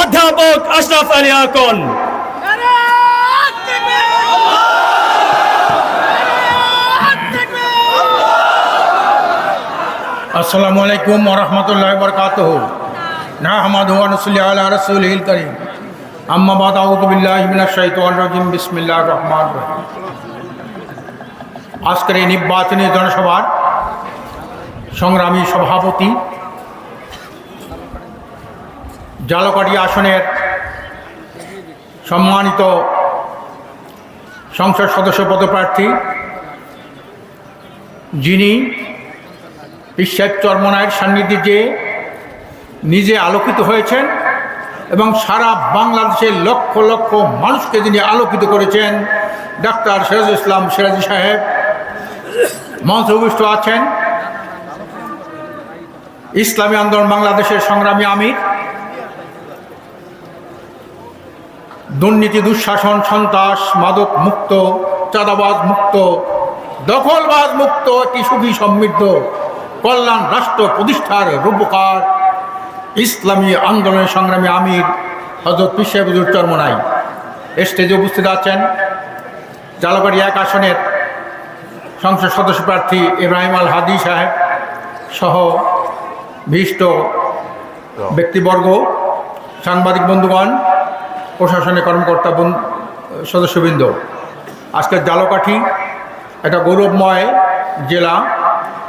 অধ্যাপক আশরাফ আলী আকন। আসসালামু আলাইকুম ওরহমতুল্লাহ বরকাত না আহমদ নসুল আল্লাহ রসুল করিম। আম্মাবাদ রাজিম। বিসমিল্লাহ রহমান রহিম। আজকের এই নির্বাচনী জনসভার সংগ্রামী সভাপতি জালকাটি আসনের সম্মানিত সংসদ সদস্য পদপ্রার্থী, যিনি বিশ্বের চর্মনায়ের সান্নিধ্যে যে নিজে আলোকিত হয়েছেন এবং সারা বাংলাদেশের লক্ষ লক্ষ মানুষকে যিনি আলোকিত করেছেন, ডাক্তার সিরাজ ইসলাম সিরাজি সাহেব, মঞ্চ উপবিষ্ট আছেন, ইসলামী আন্দোলন বাংলাদেশের সংগ্রামী আমির দুর্নীতি, দুঃশাসন, সন্ত্রাস, মাদক মুক্ত, চাঁদাবাজ মুক্ত, দখলবাজ মুক্ত, একটি সুখী সমৃদ্ধ কল্যাণ রাষ্ট্র প্রতিষ্ঠার রূপকার ইসলামী আন্দোলনের সংগ্রামী আমির হজরত পিসাবুজুর চর্মনাই। স্টেজে উপস্থিত আছেন জালবাড়ি এক আসনের সংসদ সদস্য প্রার্থী ইব্রাহিম আল হাদি সাহেব সহ বিশিষ্ট ব্যক্তিবর্গ, সাংবাদিক বন্ধুগণ প্রশাসনের কর্মকর্তা বন- সদস্যবৃন্দ। আজকের জালকাঠি, একটা গৌরবময় জেলা।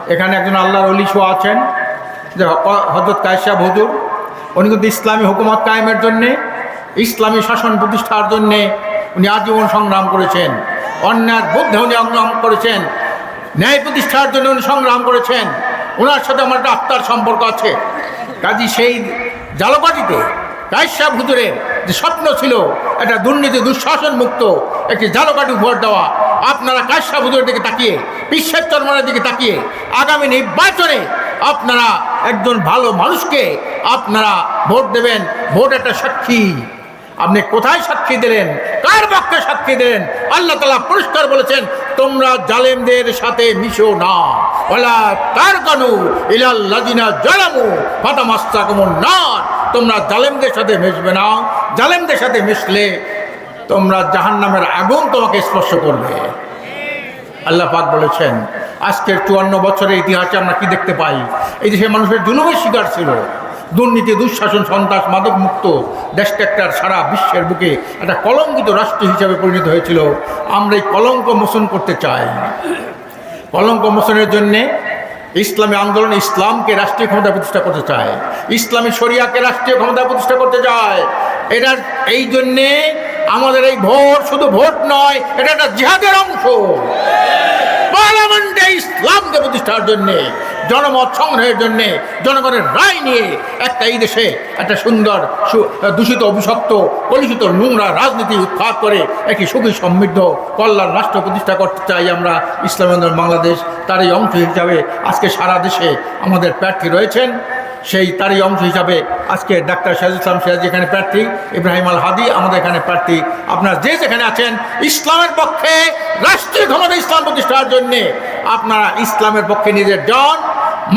এখানে একজন আল্লাহর অলি শোয়া আছেন, যে হজরত কায়সা হুজুর। উনি কিন্তু ইসলামী হুকুমত কায়েমের জন্যে, ইসলামী শাসন প্রতিষ্ঠার জন্যে উনি আজীবন সংগ্রাম করেছেন। অন্যায় বুদ্ধে উনি সংগ্রাম করেছেন। ন্যায় প্রতিষ্ঠার জন্য উনি সংগ্রাম করেছেন। ওনার সাথে আমার একটা আত্মার সম্পর্ক আছে। কাজী সেই জালবাটিতে কাইসা হুজুরের যে স্বপ্ন ছিল, একটা দুর্নীতি, দুঃশাসন মুক্ত, একটি জালকাটি ভোট দেওয়া। আপনারা হুজুরের দিকে তাকিয়ে, বিশ্বের চর্মানের দিকে তাকিয়ে, আগামী নির্বাচনে আপনারা একজন ভালো মানুষকে আপনারা ভোট দেবেন, ভোট একটা সাক্ষী। আপনি কোথায় সাক্ষী দিলেন? কার পক্ষে সাক্ষী দিলেন? আল্লাহ তালা পরিষ্কার বলেছেন, তোমরা জালেমদের সাথে মিশো না। ওলা তার কানু ইলাল্লাদিনা জালামু ফাতামাস্তাকুমুন নার। তোমরা জালেমদের সাথে মিশবে না, জালেমদের সাথে মিশলে তোমরা জাহান্নামের আগুন তোমাকে স্পর্শ করবে। আল্লাহ পাক বলেছেন, আজকের চুয়ান্ন বছরের ইতিহাসে আমরা কি দেখতে পাই? এই দেশের মানুষের জুলুমের শিকার ছিল, দুর্নীতি, দুঃশাসন, সন্ত্রাস মাদক মুক্ত দেশটা একটা সারা বিশ্বের বুকে একটা কলঙ্কিত রাষ্ট্র হিসাবে পরিণত হয়েছিল। আমরা এই কলঙ্ক মোচন করতে চাই। কলঙ্ক মোচনের জন্যে ইসলামী আন্দোলন ইসলামকে রাষ্ট্রীয় ক্ষমতা প্রতিষ্ঠা করতে চায়। ইসলামী শরিয়াকে রাষ্ট্রীয় ক্ষমতা প্রতিষ্ঠা করতে চায়। এটা এই জন্যে আমাদের এই ভোট শুধু ভোট নয়, এটা একটা জিহাদের অংশ। পার্লামেন্টে ইসলামকে প্রতিষ্ঠার জন্যে জনমত সংগ্রহের জন্যে জনগণের রায় নিয়ে একটা এই দেশে একটা সুন্দর দূষিত, অভিশপ্ত, কলুষিত নোংরা রাজনীতি উৎখাত করে একটি সুখী সমৃদ্ধ কল্যাণ রাষ্ট্র প্রতিষ্ঠা করতে চাই আমরা ইসলাম বাংলাদেশ। তার এই অংশ হিসাবে আজকে সারা দেশে আমাদের প্রার্থী রয়েছেন। সেই তারই অংশ হিসাবে আজকে ডাক্তার শাহিদ ইসলাম সিরাজ এখানে প্রার্থী, ইব্রাহিম আল হাদি আমাদের এখানে প্রার্থী। আপনারা যে যেখানে আছেন, ইসলামের পক্ষে, রাষ্ট্রীয় ক্ষমতা ইসলাম প্রতিষ্ঠার জন্যে আপনারা ইসলামের পক্ষে নিজের জন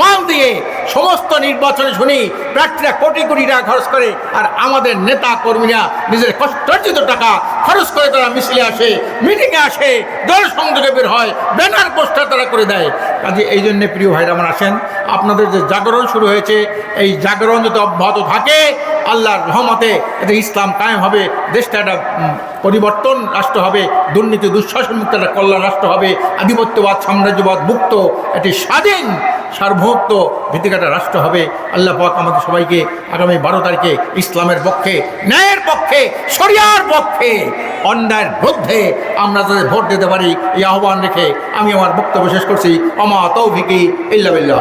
মাল দিয়ে সমস্ত নির্বাচনে শুনি প্রার্থীরা কোটি কোটি টাকা খরচ করে আর আমাদের নেতা কর্মীরা নিজের কষ্টার্জিত টাকা খরচ করে তারা মিছিলে আসে মিটিংয়ে আসে, দল সংযোগে বের হয় ব্যানার পোস্টার তারা করে দেয়। কাজে এই জন্যে প্রিয় ভাইরা আমার আসেন, আপনাদের যে জাগরণ শুরু হয়েছে, এই জাগরণ যদি অব্যাহত থাকে, আল্লাহর রহমতে এতে ইসলাম কায়েম হবে, দেশটা একটা পরিবর্তন রাষ্ট্র হবে, দুর্নীতি দুঃশাসন মুক্ত একটা কল্যাণ রাষ্ট্র হবে, আধিপত্যবাদ, সাম্রাজ্যবাদ মুক্ত একটি স্বাধীন সার্বভৌমত্ব ভিত্তিক একটা রাষ্ট্র হবে। আল্লাহ পাক আমাদের সবাইকে আগামী বারো তারিখে ইসলামের পক্ষে, ন্যায়ের পক্ষে সরিয়ার পক্ষে, অন্যায়ের বিরুদ্ধে আমরা তাদের ভোট দিতে পারি। এই আহ্বান রেখে আমি আমার বক্তব্য শেষ করছি। অমা তৌফিকি ইল্লা বিল্লাহ।